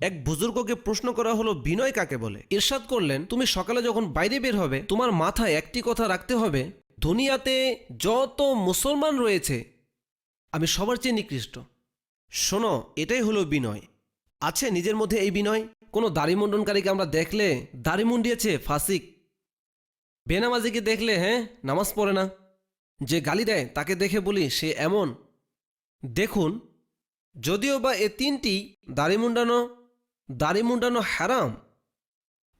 এক বুজুর্গকে প্রশ্ন করা হলো, বিনয় কাকে বলে? ইরশাদ করলেন, তুমি সকালে যখন বাইরে বের হবে, তোমার মাথায় একটি কথা রাখতে হবে, দুনিয়াতে যত মুসলমান রয়েছে, আমি সবার চেয়ে নিকৃষ্ট। শোনো, এটাই হলো বিনয়। আছে নিজের মধ্যে এই বিনয়? কোনো দাড়ি মুন্ডনকারীকে আমরা দেখলে দাড়ি মুন্ডিয়েছে ফাসিক। বেনামাজিকে দেখলে হ্যাঁ নামাজ পড়ে না। যে গালি দেয়, তাকে দেখে বলি, সে এমন। দেখুন, যদিও বা এ তিনটি দাড়ি মুন্ডানো দাড়ি মুন্ডানো হারাম।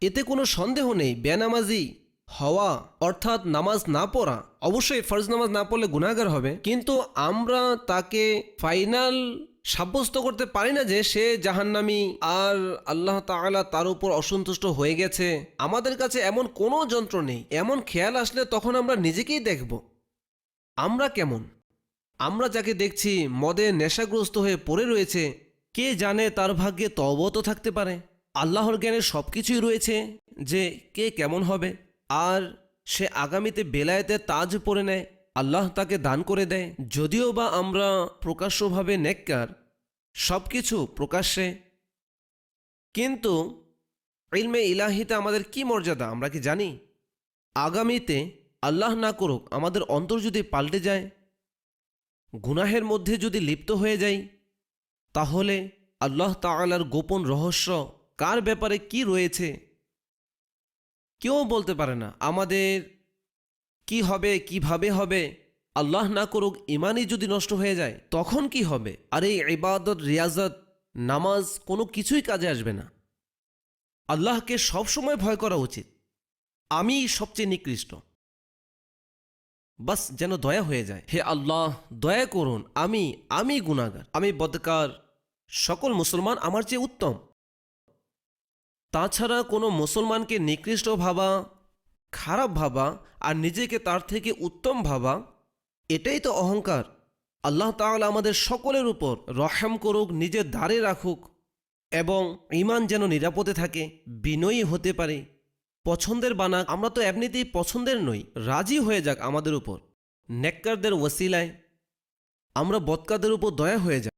এতে কোনো সন্দেহ নেই, বেনামাজি হওয়া অর্থাৎ নামাজ না পড়া। অবশ্যই ফরজ নামাজ না পড়লে গুণাগার হবে। কিন্তু আমরা তাকে ফাইনাল সাব্যস্ত করতে পারি না যে সে জাহান্নামি আর আল্লাহ তাআলা তার উপর অসন্তুষ্ট হয়ে গেছে। আমাদের কাছে এমন কোনো যন্ত্র নেই। এমন খেয়াল আসলে তখন আমরা নিজেকেই দেখব। আমরা কেমন? আমরা যাকে দেখছি মদে নেশাগ্রস্ত হয়ে পড়ে রয়েছে কে জানে তার ভাগ্যে তবত থাকতে পারে। আল্লাহর জ্ঞানে সব কিছুই রয়েছে যে কে কেমন হবে। আর সে আগামীতে বেলায়েতে তাজ পরে নেয়, আল্লাহ তাকে দান করে দেয়। যদিও বা আমরা প্রকাশ্যভাবে নেককার সব কিছু প্রকাশ্যে। কিন্তু ইলমে ইলাহিতে আমাদের কি মর্যাদা, আমরা কি জানি? আগামীতে আল্লাহ না করুক, আমাদের অন্তর যদি পাল্টে যায়, গুনাহের মধ্যে যদি লিপ্ত হয়ে যাই তাহলে আল্লাহ তাআলার গোপন রহস্য কার ব্যাপারে কি রয়েছে? কেউ বলতে পারে না, আমাদের কি হবে, কীভাবে হবে? আল্লাহ না করুক ইমানই যদি নষ্ট হয়ে যায়, তখন কি হবে? আর এই ইবাদত, রিয়াজত, নামাজ কোনো কিছুই কাজে আসবে না। আল্লাহকে সবসময় ভয় করা উচিত। আমি সবচেয়ে নিকৃষ্ট। বাস যেন দয়া হয়ে যায়। হে আল্লাহ, দয়া করুন। আমি আমি গুণাগার আমি বদকার। সকল মুসলমান আমার চেয়ে উত্তম। তাছাড়া কোনো মুসলমানকে নিকৃষ্ট ভাবা, খারাপ ভাবা আর নিজেকে তার থেকে উত্তম ভাবা, এটাই তো অহংকার। আল্লাহ তাআলা আমাদের সকলের উপর রহম করুক, নিজের দ্বারে রাখুক এবং ইমান যেন নিরাপদে থাকে, বিনয়ী হতে পারে। পছন্দের বানাক আমরা তো এমনিতেই পছন্দের নই, রাজি হয়ে যাক আমাদের উপর। নেককারদের ওসিলায় আমরা বৎকাদের উপর দয়া হয়ে যাক